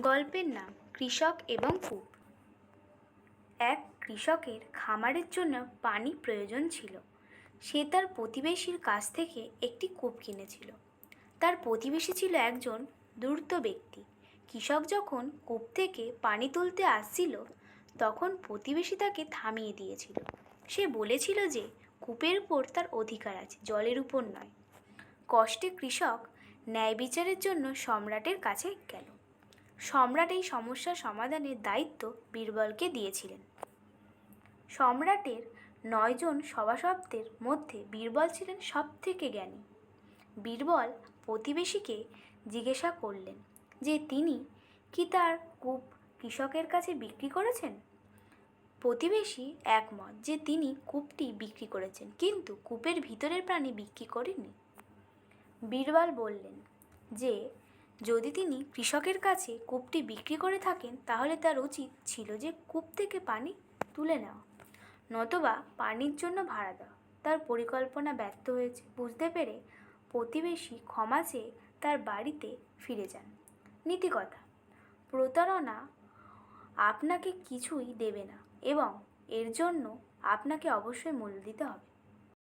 গল্পের নাম কৃষক এবং কূপ এক কৃষকের খামারের জন্য পানি প্রয়োজন ছিল। সে তার প্রতিবেশীর কাছ থেকে একটি কূপ কিনেছিল। তার প্রতিবেশী ছিল একজন ধূর্ত ব্যক্তি। কৃষক যখন কূপ থেকে পানি তুলতে আসছিল, তখন প্রতিবেশী তাকে থামিয়ে দিয়েছিল। সে বলেছিল যে, কূপের উপর তার অধিকার আছে, জলের উপর নয়। কষ্টে কৃষক ন্যায় বিচারের জন্য সম্রাটের কাছে গেল। সম্রাট এই সমস্যার সমাধানের দায়িত্ব বীরবলকে দিয়েছিলেন। সম্রাটের নয়জন সভাসদদের মধ্যে বীরবল ছিলেন সব থেকে জ্ঞানী। বীরবল প্রতিবেশীকে জিজ্ঞাসা করলেন যে, তিনি কি তার কূপ কৃষকের কাছে বিক্রি করেছেন? প্রতিবেশী একমত যে, তিনি কূপটি বিক্রি করেছেন, কিন্তু কূপের ভিতরের প্রাণী বিক্রি করেননি। বীরবল বললেন যে যদি তিনি কৃষকের কাছে কূপটি বিক্রি করে থাকেন, তাহলে তার উচিত ছিল যে কূপ থেকে পানি তুলে নেওয়া। নতবা পানির জন্য ভাড়া দেওয়া। তার পরিকল্পনা ব্যর্থ হয়েছে। বুঝতে পেরে প্রতিবেশী ক্ষমা চেয়ে তার বাড়িতে ফিরে যান। নীতিকথা। প্রতারণা আপনাকে কিছুই দেবে না এবং এর জন্য আপনাকে অবশ্যই মূল্য দিতে হবে।